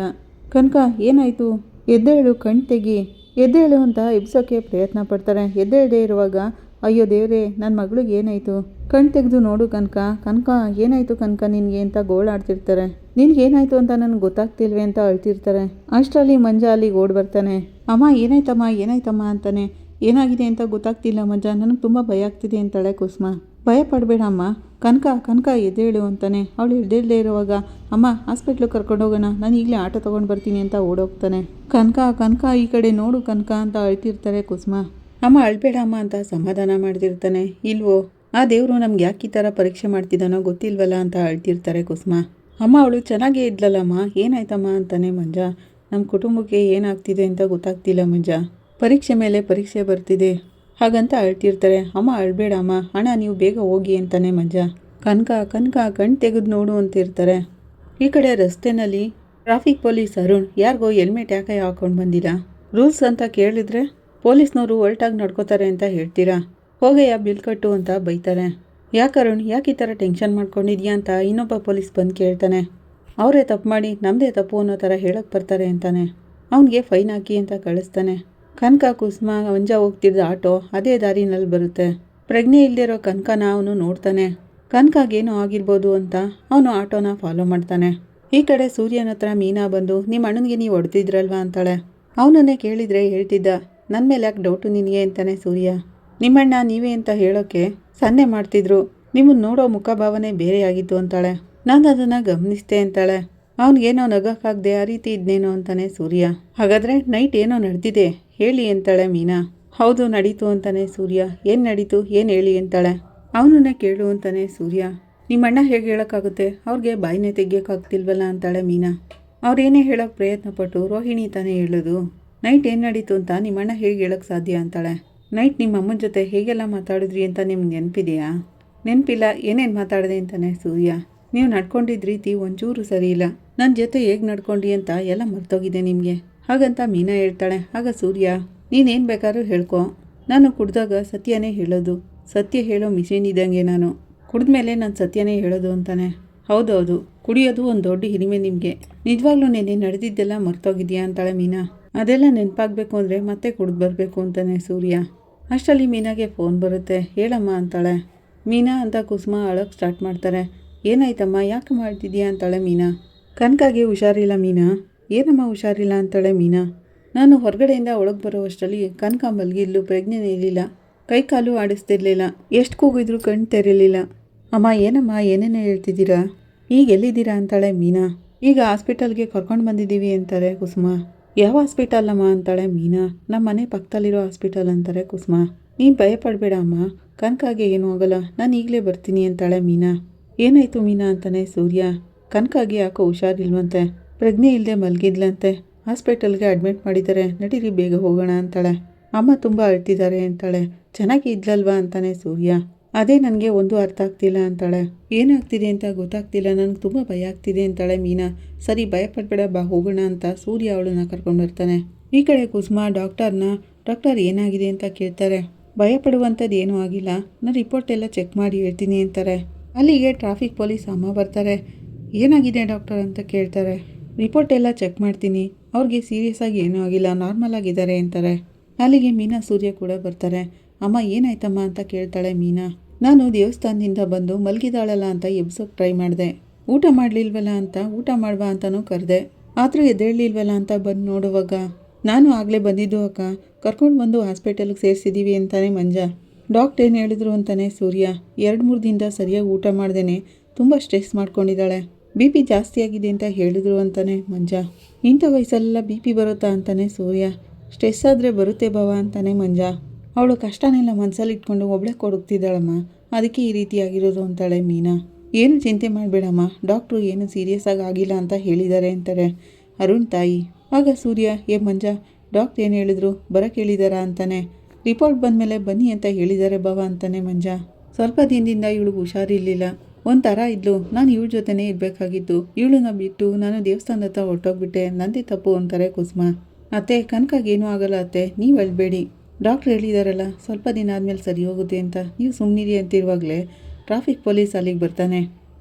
ಕನಕ, ಏನಾಯಿತು? ಎದ್ದೇಳು, ಕಣ್ ತೆಗಿ. ಎದ್ದೇಳು ಅಂತ ಎಬ್ಸೋಕ್ಕೆ ಪ್ರಯತ್ನ ಪಡ್ತಾರೆ. ಎದ್ದೇಳದೇ ಇರುವಾಗ, ಅಯ್ಯೋ ದೇವರೇ ನನ್ನ ಮಗಳಿಗೆ ಏನಾಯಿತು? ಕಣ್ ತೆಗೆದು ನೋಡು ಕನಕ. ಕನಕ, ಏನಾಯಿತು ಕನಕ ನಿನಗೆ ಅಂತ ಗೋಳಾಡ್ತಿರ್ತಾರೆ ನಿನ್ಗೆ ಏನಾಯಿತು ಅಂತ ನನಗೆ ಗೊತ್ತಾಗ್ತಿಲ್ವೇ ಅಂತ ಅಳ್ತಿರ್ತಾರೆ. ಅಷ್ಟರಲ್ಲಿ ಮಂಜ ಅಲ್ಲಿಗೆ ಓಡ್ ಬರ್ತಾನೆ. ಅಮ್ಮ, ಏನಾಯ್ತಮ್ಮ ಏನಾಯ್ತಮ್ಮ ಅಂತಾನೆ. ಏನಾಗಿದೆ ಅಂತ ಗೊತ್ತಾಗ್ತಿಲ್ಲ ಮಂಜ. ನನಗೆ ತುಂಬ ಭಯ ಆಗ್ತಿದೆ ಅಂತಾಳೆ ಕುಸ್ಮ. ಭಯ ಪಡಬೇಡ ಅಮ್ಮ. ಕನಕ ಕನಕ ಎದ್ದೇಳು ಅಂತಾನೆ. ಅವಳು ಎದ್ದೇಳದೆ ಇರುವಾಗ, ಅಮ್ಮ, ಹಾಸ್ಪಿಟ್ಲಿಗೆ ಕರ್ಕೊಂಡು ಹೋಗೋಣ. ನಾನು ಈಗಲೇ ಆಟೋ ತೊಗೊಂಡು ಬರ್ತೀನಿ ಅಂತ ಓಡೋಗ್ತಾನೆ. ಕನಕ ಕನಕ, ಈ ಕಡೆ ನೋಡು ಕನಕ ಅಂತ ಅಳ್ತಿರ್ತಾರೆ ಕುಸ್ಮ. ಅಮ್ಮ, ಅಳ್ಬೇಡ ಅಮ್ಮ ಅಂತ ಸಮಾಧಾನ ಮಾಡ್ತಿರ್ತಾನೆ. ಇಲ್ವೋ? ಆ ದೇವರು ನಮ್ಗೆ ಯಾಕೆ ಈ ಥರ ಪರೀಕ್ಷೆ ಮಾಡ್ತಿದ್ದಾನೋ ಗೊತ್ತಿಲ್ವಲ್ಲ ಅಂತ ಅಳ್ತಿರ್ತಾರೆ ಕುಸುಮ. ಅಮ್ಮ, ಅವಳು ಚೆನ್ನಾಗೇ ಇದ್ಲಲ್ಲಮ್ಮ? ಏನಾಯ್ತಮ್ಮ ಅಂತಾನೆ ಮಂಜ. ನಮ್ಮ ಕುಟುಂಬಕ್ಕೆ ಏನಾಗ್ತಿದೆ ಅಂತ ಗೊತ್ತಾಗ್ತಿಲ್ಲ ಮಂಜ. ಪರೀಕ್ಷೆ ಮೇಲೆ ಪರೀಕ್ಷೆ ಬರ್ತಿದೆ. ಹಾಗಂತ ಅಳ್ತಿರ್ತಾರೆ. ಅಮ್ಮ ಅಳ್ಬೇಡ ಅಮ್ಮ ಹಣ ನೀವು ಬೇಗ ಹೋಗಿ ಅಂತಾನೆ ಮಂಜ. ಕನಕ ಕನಕ, ಕಣ್ ತೆಗೆದು ನೋಡು ಅಂತಿರ್ತಾರೆ. ಈ ಕಡೆ ರಸ್ತೆನಲ್ಲಿ ಟ್ರಾಫಿಕ್ ಪೊಲೀಸ್ ಅರುಣ್, ಯಾರಿಗೋ ಹೆಲ್ಮೆಟ್ ಯಾಕೆ ಹಾಕೊಂಡು ಬಂದಿಲ್ಲ? ರೂಲ್ಸ್ ಅಂತ ಕೇಳಿದ್ರೆ ಪೊಲೀಸ್ನವರು ಒಲ್ಟಾಗಿ ನಡ್ಕೋತಾರೆ ಅಂತ ಹೇಳ್ತೀರಾ? ಹೋಗಯ್ಯ, ಬಿಲ್ ಕಟ್ಟು ಅಂತ ಬೈತಾರೆ ಯಾಕೆ ಅರುಣ್ ಯಾಕೆ ಈ ಥರ ಟೆನ್ಷನ್ ಮಾಡ್ಕೊಂಡಿದ್ಯಾ ಅಂತ ಇನ್ನೊಬ್ಬ ಪೊಲೀಸ್ ಬಂದು ಕೇಳ್ತಾನೆ. ಅವರೇ ತಪ್ಪು ಮಾಡಿ ನಮ್ಮದೇ ತಪ್ಪು ಅನ್ನೋ ಥರ ಹೇಳಕ್ಕೆ ಬರ್ತಾರೆ ಅಂತಾನೆ. ಅವನಿಗೆ ಫೈನ್ ಹಾಕಿ ಅಂತ ಕಳಿಸ್ತಾನೆ. ಕನಕ, ಕುಸುಮ ಮಂಜ ಹೋಗ್ತಿದ್ದ ಆಟೋ ಅದೇ ದಾರಿನಲ್ಲಿ ಬರುತ್ತೆ. ಪ್ರಜ್ಞೆ ಇಲ್ಲದಿರೋ ಕನಕನ ಅವನು ನೋಡ್ತಾನೆ. ಕನಕಾಗೇನೋ ಆಗಿರ್ಬೋದು ಅಂತ ಅವನು ಆಟೋನ ಫಾಲೋ ಮಾಡ್ತಾನೆ. ಈ ಕಡೆ ಸೂರ್ಯನ ಹತ್ರ ಮೀನಾ ಬಂದು ನಿಮ್ಮ ಅಣ್ಣನಿಗೆ ನೀವು ಹೊಡೆದಿದ್ರಲ್ವಾ ಅಂತಾಳೆ. ಅವನನ್ನೇ ಕೇಳಿದರೆ ಹೇಳ್ತಿದ್ದ ನನ್ನ ಮೇಲೆ ಯಾಕೆ ಡೌಟು ನಿನಗೆ? ಅಂತಾನೆ ಸೂರ್ಯ. ನಿಮ್ಮಣ್ಣ ನೀವೇ ಅಂತ ಹೇಳೋಕ್ಕೆ ಸನ್ನೆ ಮಾಡ್ತಿದ್ರು. ನಿಮ್ಮನ್ನು ನೋಡೋ ಮುಖಭಾವನೆ ಬೇರೆಯಾಗಿತ್ತು ಅಂತಾಳೆ. ನಾನು ಅದನ್ನು ಗಮನಿಸ್ತೆ ಅಂತಾಳೆ. ಅವನಿಗೇನೋ ನಗಕ್ಕಾಗದೆ ಆ ರೀತಿ ಇದ್ನೇನೋ ಅಂತಾನೆ ಸೂರ್ಯ. ಹಾಗಾದರೆ ನೈಟ್ ಏನೋ ನಡೆದಿದೆ ಹೇಳಿ ಅಂತಾಳೆ ಮೀನಾ. ಹೌದು, ನಡೀತು ಅಂತಾನೆ ಸೂರ್ಯ. ಏನು ನಡೀತು, ಏನು ಹೇಳಿ ಅಂತಾಳೆ. ಅವನನ್ನೇ ಕೇಳು ಅಂತಾನೆ ಸೂರ್ಯ. ನಿಮ್ಮಣ್ಣ ಹೇಗೆ ಹೇಳೋಕ್ಕಾಗುತ್ತೆ? ಅವ್ರಿಗೆ ಬಾಯಿನೇ ತೆಗಿಯೋಕ್ಕಾಗ್ತಿಲ್ವಲ್ಲ ಅಂತಾಳೆ ಮೀನಾ. ಅವ್ರೇನೇ ಹೇಳೋಕ್ಕೆ ಪ್ರಯತ್ನ ಪಟ್ಟು ರೋಹಿಣಿ ತಾನೇ ಹೇಳೋದು. ನೈಟ್ ಏನು ನಡೀತು ಅಂತ ನಿಮ್ಮಣ್ಣ ಹೇಗೆ ಹೇಳೋಕ್ಕೆ ಸಾಧ್ಯ ಅಂತಾಳೆ. ನೈಟ್ ನಿಮ್ಮ ಅಮ್ಮನ ಜೊತೆ ಹೇಗೆಲ್ಲ ಮಾತಾಡಿದ್ರಿ ಅಂತ ನಿಮ್ಗೆ ನೆನಪಿದೆಯಾ? ನೆನಪಿಲ್ಲ, ಏನೇನು ಮಾತಾಡಿದೆ ಅಂತಾನೆ ಸೂರ್ಯ. ನೀವು ನಡ್ಕೊಂಡಿದ್ದ ರೀತಿ ಒಂಚೂರು ಸರಿ ಇಲ್ಲ. ನನ್ನ ಜೊತೆ ಹೇಗೆ ನಡ್ಕೊಂಡಿ ಅಂತ ಎಲ್ಲ ಮರ್ತೋಗಿದೆ ನಿಮಗೆ. ಹಾಗಂತ ಮೀನಾ ಹೇಳ್ತಾಳೆ. ಆಗ ಸೂರ್ಯ, ನೀನೇನು ಬೇಕಾದ್ರೂ ಹೇಳ್ಕೊ. ನಾನು ಕುಡ್ದಾಗ ಸತ್ಯನೇ ಹೇಳೋದು. ಸತ್ಯ ಹೇಳೋ ಮಿಷಿನ್ ಇದ್ದಂಗೆ ನಾನು. ಕುಡಿದ್ಮೇಲೆ ನಾನು ಸತ್ಯನೇ ಹೇಳೋದು ಅಂತಾನೆ. ಹೌದೌದು, ಕುಡಿಯೋದು ಒಂದು ದೊಡ್ಡ ಹಿರಿಮೆ ನಿಮಗೆ. ನಿಜವಾಗ್ಲೂ ನೆನೆ ನಡೆದಿದ್ದೆಲ್ಲ ಮರ್ತೋಗಿದ್ಯಾ ಅಂತಾಳೆ ಮೀನಾ. ಅದೆಲ್ಲ ನೆನಪಾಗಬೇಕು ಅಂದರೆ ಮತ್ತೆ ಕುಡಿದು ಬರಬೇಕು ಅಂತಾನೆ ಸೂರ್ಯ. ಅಷ್ಟರಲ್ಲಿ ಮೀನಾಗೆ ಫೋನ್ ಬರುತ್ತೆ. ಹೇಳಮ್ಮ ಅಂತಾಳೆ. ಮೀನಾ ಅಂತ ಕುಸುಮ ಅಳೋಕ್ಕೆ ಸ್ಟಾರ್ಟ್ ಮಾಡ್ತಾರೆ. ಏನಾಯ್ತಮ್ಮ, ಯಾಕೆ ಮಾಡ್ತಿದ್ಯಾ ಅಂತಾಳೆ ಮೀನಾ. ಕನಕಾಗೆ ಹುಷಾರಿಲ್ಲ ಮೀನಾ. ಏನಮ್ಮ ಹುಷಾರಿಲ್ಲ ಅಂತಾಳೆ ಮೀನಾ. ನಾನು ಹೊರಗಡೆಯಿಂದ ಒಳಗೆ ಬರೋವಷ್ಟರಲ್ಲಿ ಕನಕ ಮಲಗಿದ್ಲು ಪ್ರಜ್ಞೆನೇ ಇರಲಿಲ್ಲ. ಕೈ ಕಾಲು ಆಡಿಸ್ತಿರ್ಲಿಲ್ಲ. ಎಷ್ಟು ಕೂಗಿದ್ರು ಕಣ್ಣು ತೆರಲಿಲ್ಲ. ಅಮ್ಮ, ಏನಮ್ಮ, ಏನೇನೋ ಹೇಳ್ತಿದ್ದೀರಾ? ಈಗ ಎಲ್ಲಿದ್ದೀರಾ ಅಂತಾಳೆ ಮೀನಾ. ಈಗ ಹಾಸ್ಪಿಟಲ್ಗೆ ಕರ್ಕೊಂಡು ಬಂದಿದ್ದೀವಿ ಅಂತಾರೆ ಕುಸುಮ. ಯಾವ ಹಾಸ್ಪಿಟಲ್ ಅಮ್ಮ ಅಂತಾಳೆ ಮೀನಾ? ನಮ್ಮ ಮನೆ ಪಕ್ಕದಲ್ಲಿರೋ ಹಾಸ್ಪಿಟಲ್ ಅಂತಾರೆ ಕುಸುಮ. ನೀನು ಭಯಪಡಬೇಡ ಅಮ್ಮ. ಕನಕಾಗೆ ಏನೂ ಆಗಲ್ಲ. ನಾನು ಈಗಲೇ ಬರ್ತೀನಿ ಅಂತಾಳೆ ಮೀನಾ. ಏನಾಯ್ತು ಮೀನಾ ಅಂತಾನೆ ಸೂರ್ಯ. ಕನಕಾಗೆ ಯಾಕೋ ಹುಷಾರಿಲ್ವಂತೆ. ಪ್ರಜ್ಞೆ ಇಲ್ಲದೆ ಮಲಗಿದ್ಲಂತೆ. ಹಾಸ್ಪಿಟಲ್ಗೆ ಅಡ್ಮಿಟ್ ಮಾಡಿದ್ದಾರೆ. ನಡೀರಿ, ಬೇಗ ಹೋಗೋಣ ಅಂತಾಳೆ. ಅಮ್ಮ ತುಂಬ ಅಳ್ತಿದ್ದಾರೆ ಅಂತಾಳೆ. ಚೆನ್ನಾಗಿ ಇದ್ಲಲ್ವಾ ಅಂತಾನೆ ಸೂರ್ಯ. ಅದೇ ನನಗೆ ಒಂದು ಅರ್ಥ ಆಗ್ತಿಲ್ಲ ಅಂತಾಳೆ. ಏನಾಗ್ತಿದೆ ಅಂತ ಗೊತ್ತಾಗ್ತಿಲ್ಲ. ನನಗೆ ತುಂಬ ಭಯ ಆಗ್ತಿದೆ ಅಂತಾಳೆ ಮೀನಾ. ಸರಿ, ಭಯಪಡಬೇಡ. ಬಾ, ಹೋಗೋಣ ಅಂತ ಸೂರ್ಯ ಅವಳನ್ನ ಕರ್ಕೊಂಡು ಬರ್ತಾನೆ. ಈ ಕಡೆ ಕುಸುಮ ಡಾಕ್ಟರ್ನ, ಡಾಕ್ಟರ್, ಏನಾಗಿದೆ ಅಂತ ಕೇಳ್ತಾರೆ. ಭಯಪಡುವಂಥದ್ದು ಏನೂ ಆಗಿಲ್ಲ. ನಾನು ರಿಪೋರ್ಟ್ ಎಲ್ಲ ಚೆಕ್ ಮಾಡಿ ಹೇಳ್ತೀನಿ ಅಂತಾರೆ. ಅಲ್ಲಿಗೆ ಟ್ರಾಫಿಕ್ ಪೊಲೀಸ್ ಅಮ್ಮ ಬರ್ತಾರೆ. ಏನಾಗಿದೆ ಡಾಕ್ಟರ್? ಅಂತ ಕೇಳ್ತಾರೆ. ರಿಪೋರ್ಟ್ ಎಲ್ಲ ಚೆಕ್ ಮಾಡ್ತೀನಿ. ಅವ್ರಿಗೆ ಸೀರಿಯಸ್ ಆಗಿ ಏನೂ ಆಗಿಲ್ಲ. ನಾರ್ಮಲ್ ಆಗಿದ್ದಾರೆ ಅಂತಾರೆ. ಅಲ್ಲಿಗೆ ಮೀನಾ, ಸೂರ್ಯ ಕೂಡ ಬರ್ತಾರೆ. ಅಮ್ಮ, ಏನಾಯ್ತಮ್ಮ? ಅಂತ ಕೇಳ್ತಾಳೆ ಮೀನಾ. ನಾನು ದೇವಸ್ಥಾನದಿಂದ ಬಂದು ಮಲಗಿದಾಳಲ್ಲ ಅಂತ ಎಬ್ಸೋಕೆ ಟ್ರೈ ಮಾಡಿದೆ. ಊಟ ಮಾಡಲಿಲ್ವಲ್ಲ ಅಂತ, ಊಟ ಮಾಡುವ ಅಂತಲೂ ಕರೆದೆ. ಆದರೂ ಎದ್ದೇಳಲಿಲ್ವಲ್ಲ ಅಂತ ಬಂದು ನೋಡುವಾಗ, ನಾನು ಆಗಲೇ ಬಂದಿದ್ದು ಅಕ್ಕ, ಕರ್ಕೊಂಡು ಬಂದು ಹಾಸ್ಪಿಟಲ್ಗೆ ಸೇರಿಸಿದ್ದೀವಿ ಅಂತಾನೆ ಮಂಜ. ಡಾಕ್ಟ್ರ್ ಏನು ಹೇಳಿದ್ರು ಅಂತಾನೆ ಸೂರ್ಯ. ಎರಡು ಮೂರು ದಿನದ ಸರಿಯಾಗಿ ಊಟ ಮಾಡ್ದೇನೆ. ತುಂಬ ಸ್ಟ್ರೆಸ್ ಮಾಡ್ಕೊಂಡಿದ್ದಾಳೆ. ಬಿ ಪಿ ಜಾಸ್ತಿ ಆಗಿದೆ ಅಂತ ಹೇಳಿದ್ರು ಅಂತಾನೆ ಮಂಜ. ಇಂಥ ವಯಸ್ಸೆಲ್ಲ ಬಿ ಪಿ ಬರುತ್ತಾ ಅಂತಾನೆ ಸೂರ್ಯ. ಸ್ಟ್ರೆಸ್ ಆದರೆ ಬರುತ್ತೆ ಭಾವ ಅಂತಾನೆ ಮಂಜ. ಅವಳು ಕಷ್ಟನೆಲ್ಲ ಮನಸ್ಸಲ್ಲಿ ಇಟ್ಕೊಂಡು ಒಬ್ಳೆ ಕೊಡುಗ್ತಿದ್ದಾಳಮ್ಮ ಅದಕ್ಕೆ ಈ ರೀತಿ ಆಗಿರೋದು ಅಂತಾಳೆ ಮೀನಾ. ಏನು ಚಿಂತೆ ಮಾಡಬೇಡಮ್ಮ. ಡಾಕ್ಟ್ರು ಏನು ಸೀರಿಯಸ್ ಆಗಿ ಆಗಿಲ್ಲ ಅಂತ ಹೇಳಿದ್ದಾರೆ ಅಂತಾರೆ. ಅರುಣ್ ತಾಯಿ. ಆಗ ಸೂರ್ಯ, ಏ ಮಂಜ, ಡಾಕ್ಟ್ರ್ ಏನು ಹೇಳಿದ್ರು? ಬರಕ್ಕೆ ಹೇಳಿದಾರಾ ಅಂತಾನೆ. ರಿಪೋರ್ಟ್ ಬಂದಮೇಲೆ ಬನ್ನಿ ಅಂತ ಹೇಳಿದ್ದಾರೆ ಬಾವ ಅಂತಾನೆ ಮಂಜ. ಸ್ವಲ್ಪ ದಿನದಿಂದ ಇವಳು ಹುಷಾರಿರಲಿಲ್ಲ. ಒಂಥರ ಇದ್ಲು. ನಾನು ಇವಳ ಜೊತೆನೇ ಇರಬೇಕಾಗಿತ್ತು. ಇವಳನ್ನ ಬಿಟ್ಟು ನಾನು ದೇವಸ್ಥಾನದ ಹತ್ರ ಹೊರಟೋಗ್ಬಿಟ್ಟೆ. ನಂದೇ ತಪ್ಪು ಅಂತಾರೆ ಕುಸುಮ. ಅತ್ತೆ ಕನಕಾಗೇನೂ ಆಗಲ್ಲ ಅತ್ತೆ. ನೀವು ಅಳ್ಬೇಡಿ ಡಾಕ್ಟ್ರ್ ಹೇಳಿದಾರಲ್ಲ, ಸ್ವಲ್ಪ ದಿನ ಆದಮೇಲೆ ಸರಿ ಹೋಗುತ್ತೆ ಅಂತ. ನೀವು ಸುಮ್ಮನಿರಿ ಅಂತಿರುವಾಗಲೇ ಟ್ರಾಫಿಕ್ ಪೊಲೀಸ್ ಅಲ್ಲಿಗೆ ಬರ್ತಾನೆ.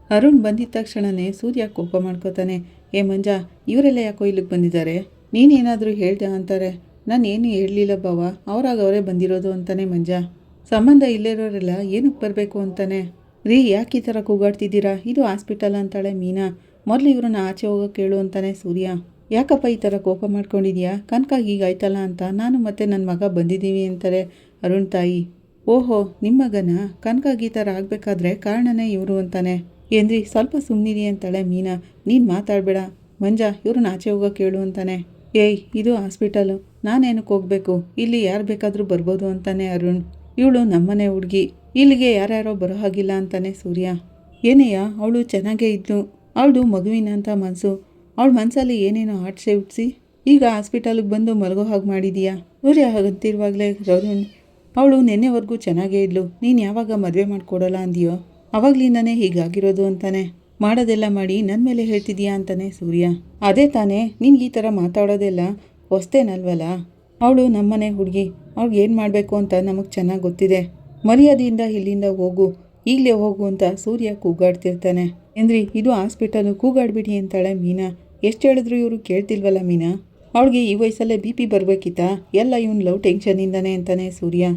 ಅರುಣ್ ಬಂದಿದ್ದ ತಕ್ಷಣವೇ ಸೂರ್ಯ ಕೋಪ ಮಾಡ್ಕೋತಾನೆ. ಏ ಮಂಜ, ಇವರೆಲ್ಲ ಯಾಕೋ ಇಲ್ಲಿಗೆ ಬಂದಿದ್ದಾರೆ? ನೀನೇನಾದರೂ ಹೇಳ್ದೆ ಅಂತಾರೆ. ನಾನು ಏನು ಹೇಳಲಿಲ್ಲ ಬಾವ ಅವರಾಗ ಅವರೇ ಬಂದಿರೋದು ಅಂತಾನೆ ಮಂಜ. ಸಂಬಂಧ ಇಲ್ಲಿರೋರೆಲ್ಲ ಏನಕ್ಕೆ ಬರಬೇಕು ಅಂತಾನೆ. ರೀ, ಯಾಕೆ ಈ ಥರ ಕೂಗಾಡ್ತಿದ್ದೀರಾ? ಇದು ಹಾಸ್ಪಿಟಲ್ ಅಂತಾಳೆ ಮೀನಾ. ಮೊದಲು ಇವರನ್ನ ಆಚೆ ಹೋಗೋಕೆ ಕೇಳು ಅಂತಾನೆ ಸೂರ್ಯ. ಯಾಕಪ್ಪ ಈ ಥರ ಕೋಪ ಮಾಡ್ಕೊಂಡಿದ್ಯಾ? ಕನಕ ಈಗ ಆಯ್ತಲ್ಲ ಅಂತ. ನಾನು ಮತ್ತೆ ನನ್ನ ಮಗ ಬಂದಿದ್ದೀವಿ ಅಂತಾರೆ ಅರುಣ್ ತಾಯಿ. ಓಹೋ ನಿಮ್ಮ ಮಗನ? ಕನಕಾಗಿ ಈ ಥರ ಆಗಬೇಕಾದ್ರೆ ಕಾರಣನೇ ಇವರು ಅಂತಾನೆ. ಏನ್ರಿ, ಸ್ವಲ್ಪ ಸುಮ್ಮನಿರಿ ಅಂತಾಳೆ ಮೀನಾ. ನೀನು ಮಾತಾಡಬೇಡ. ಮಂಜ, ಇವ್ರನ್ನ ಆಚೆ ಹೋಗೋಕೆ ಕೇಳು ಅಂತಾನೆ. ಏಯ್, ಇದು ಹಾಸ್ಪಿಟಲು. ನಾನೇನಕ್ಕೆ ಹೋಗಬೇಕು? ಇಲ್ಲಿ ಯಾರು ಬೇಕಾದರೂ ಬರ್ಬೋದು ಅಂತಾನೆ ಅರುಣ್. ಇವಳು ನಮ್ಮನೆ ಹುಡುಗಿ. ಇಲ್ಲಿಗೆ ಯಾರ್ಯಾರೋ ಬರೋ ಹಾಗಿಲ್ಲ ಅಂತಾನೆ ಸೂರ್ಯ. ಏನಯ್ಯ ಅವಳು ಚೆನ್ನಾಗೇ ಇದ್ಲು. ಅವಳು ಮಗುವಿನ ಅಂತ ಮನಸ್ಸು ಅವಳ ಮನಸ್ಸಲ್ಲಿ ಏನೇನೋ ಆಟಸೆ ಹುಟ್ಟಿಸಿ ಈಗ ಹಾಸ್ಪಿಟಲ್ಗೆ ಬಂದು ಮಲಗೋ ಹಾಗೆ ಮಾಡಿದೀಯಾ? ಸೂರ್ಯ ಹಾಗಂತಿರುವಾಗಲೇ ಅರುಣ್ ಅವಳು ನಿನ್ನೆವರೆಗೂ ಚೆನ್ನಾಗೇ ಇದ್ಲು. ನೀನು ಯಾವಾಗ ಮದುವೆ ಮಾಡಿಕೊಡಲ್ಲ ಅಂದಿಯೋ? ಅವಾಗ್ಲಿಂದನೇ ಹೀಗಾಗಿರೋದು ಅಂತಾನೆ. ಮಾಡೋದೆಲ್ಲ ಮಾಡಿ ನನ್ನ ಮೇಲೆ ಹೇಳ್ತಿದ್ಯಾ ಅಂತಾನೆ ಸೂರ್ಯ. ಅದೇ ತಾನೇ, ನಿನ್ಗೆ ಈ ಥರ ಮಾತಾಡೋದೆಲ್ಲ ಹೊಸ್ತೇನಲ್ವಲ್ಲ ಅವಳು ನಮ್ಮನೆ ಹುಡುಗಿ. ಅವ್ಳಿಗೆ ಏನು ಮಾಡಬೇಕು ಅಂತ ನಮಗೆ ಚೆನ್ನಾಗಿ ಗೊತ್ತಿದೆ. ಮರ್ಯಾದೆಯಿಂದ ಇಲ್ಲಿಂದ ಹೋಗು. ಈಗಲೇ ಹೋಗು ಅಂತ ಸೂರ್ಯ ಕೂಗಾಡ್ತಿರ್ತಾನೆ. ಏನ್ರಿ ಇದು ಹಾಸ್ಪಿಟಲು ಕೂಗಾಡ್ಬಿಡಿ ಅಂತಾಳೆ ಮೀನಾ. ಎಷ್ಟು ಹೇಳಿದ್ರು ಇವರು ಕೇಳ್ತಿಲ್ವಲ್ಲ ಮೀನಾ? ಅವಳಿಗೆ ಈ ವಯಸ್ಸಲ್ಲೇ ಬಿ ಪಿ ಬರಬೇಕಿತ್ತಾ? ಎಲ್ಲ ಇವನು ಲವ್ ಟೆನ್ಷನಿಂದಾನೆ ಅಂತಾನೆ ಸೂರ್ಯ.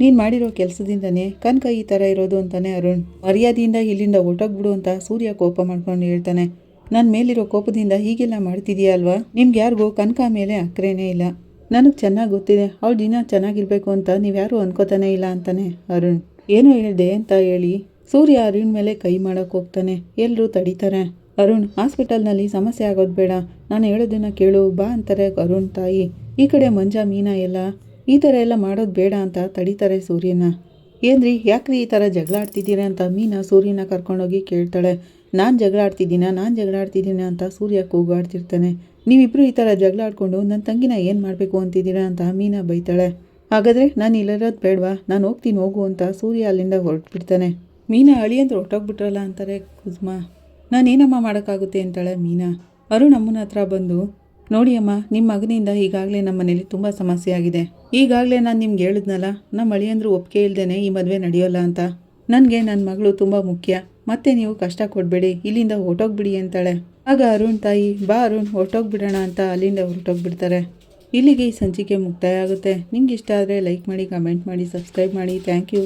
ನೀನು ಮಾಡಿರೋ ಕೆಲಸದಿಂದನೇ ಕನಕ ಈ ಥರ ಇರೋದು ಅಂತಾನೆ ಅರುಣ್. ಮರ್ಯಾದೆಯಿಂದ ಇಲ್ಲಿಂದ ಹೊರಟೋಗ್ಬಿಡು ಅಂತ ಸೂರ್ಯ ಕೋಪ ಮಾಡ್ಕೊಂಡು ಹೇಳ್ತಾನೆ. ನನ್ನ ಮೇಲಿರೋ ಕೋಪದಿಂದ ಹೀಗೆಲ್ಲ ಮಾಡ್ತಿದೀಯ ಅಲ್ವಾ? ನಿಮ್ಗೆ ಯಾರಿಗೂ ಕನಕ ಮೇಲೆ ಅಕ್ರೇನೇ ಇಲ್ಲ. ನನಗೆ ಚೆನ್ನಾಗಿ ಗೊತ್ತಿದೆ. ಅವಳು ದಿನ ಚೆನ್ನಾಗಿರಬೇಕು ಅಂತ ನೀವು ಯಾರೂ ಅನ್ಕೋತಾನೆ ಇಲ್ಲ ಅಂತಾನೆ ಅರುಣ್. ಏನೋ ಹೇಳಿದೆ ಅಂತ ಹೇಳಿ ಸೂರ್ಯ ಅರುಣ್ ಮೇಲೆ ಕೈ ಮಾಡೋಕೆ ಹೋಗ್ತಾನೆ. ಎಲ್ಲರೂ ತಡೀತಾರೆ. ಅರುಣ್, ಹಾಸ್ಪಿಟಲ್ನಲ್ಲಿ ಸಮಸ್ಯೆ ಆಗೋದು ಬೇಡ. ನಾನು ಹೇಳೋದನ್ನ ಕೇಳು, ಬಾ ಅಂತಾರೆ ಅರುಣ್ ತಾಯಿ. ಈ ಕಡೆ ಮಂಜ, ಮೀನಾ ಎಲ್ಲ, ಈ ಥರ ಎಲ್ಲ ಮಾಡೋದು ಬೇಡ ಅಂತ ತಡೀತಾರೆ ಸೂರ್ಯನ. ಏನ್ರಿ, ಯಾಕ್ರಿ ಈ ಥರ ಜಗಳ ಆಡ್ತಿದ್ದೀರಾ ಅಂತ ಮೀನಾ ಸೂರ್ಯನ ಕರ್ಕೊಂಡೋಗಿ ಕೇಳ್ತಾಳೆ. ನಾನು ಜಗಳ ಆಡ್ತಿದ್ದೀನ ನಾನು ಜಗಳ ಆಡ್ತಿದ್ದೀನ ಅಂತ ಸೂರ್ಯ ಕೂಗಾಡ್ತಿರ್ತಾನೆ. ನೀವಿಬ್ಬರು ಈ ಥರ ಜಗಳ ಆಡ್ಕೊಂಡು ನನ್ನ ತಂಗಿನ ಏನು ಮಾಡಬೇಕು ಅಂತಿದ್ದೀರಾ ಅಂತ ಮೀನಾ ಬೈತಾಳೆ. ಹಾಗಾದರೆ ನಾನು ಇಲ್ಲಿರೋದು ಬೇಡವಾ? ನಾನು ಹೋಗ್ತೀನಿ, ಹೋಗು ಅಂತ ಸೂರ್ಯ ಅಲ್ಲಿಂದ ಹೊರಟ್ಬಿಡ್ತಾನೆ. ಮೀನಾ ಅಳಿ ಅಂತ ಹೊರಟೋಗ್ಬಿಟ್ರಲ್ಲ ಅಂತಾರೆ ಕುಸುಮ. ನಾನೇನಮ್ಮ ಮಾಡೋಕ್ಕಾಗುತ್ತೆ ಅಂತಾಳೆ ಮೀನಾ. ಅರುಣ್ ಅಮ್ಮನ ಹತ್ರ ಬಂದು, ನೋಡಿ ಅಮ್ಮ ನಿಮ್ಮ ಮಗನಿಂದ ಈಗಾಗಲೇ ನಮ್ಮ ಮನೇಲಿ ತುಂಬ ಸಮಸ್ಯೆ ಆಗಿದೆ. ಈಗಾಗಲೇ ನಾನು ನಿಮ್ಗೆ ಹೇಳಿದ್ನಲ್ಲ, ನಮ್ಮ ಅಳಿಯಂದ್ರು ಒಪ್ಪಿಗೆ ಇಲ್ದೇನೆ ಈ ಮದುವೆ ನಡೆಯೋಲ್ಲ ಅಂತ. ನನಗೆ ನನ್ನ ಮಗಳು ತುಂಬ ಮುಖ್ಯ. ಮತ್ತೆ ನೀವು ಕಷ್ಟ ಕೊಡಬೇಡಿ, ಇಲ್ಲಿಂದ ಹೊರಟೋಗ್ಬಿಡಿ ಅಂತಾಳೆ. ಆಗ ಅರುಣ್ ತಾಯಿ, ಬಾ ಅರುಣ್, ಹೊರಟೋಗ್ಬಿಡೋಣ ಅಂತ ಅಲ್ಲಿಂದ ಹೊರಟೋಗ್ಬಿಡ್ತಾರೆ. ಇಲ್ಲಿಗೆ ಈ ಸಂಚಿಕೆ ಮುಕ್ತಾಯ ಆಗುತ್ತೆ. ನಿಮ್ಗೆ ಇಷ್ಟ ಆದರೆ ಲೈಕ್ ಮಾಡಿ, ಕಮೆಂಟ್ ಮಾಡಿ, ಸಬ್ಸ್ಕ್ರೈಬ್ ಮಾಡಿ. Thank you.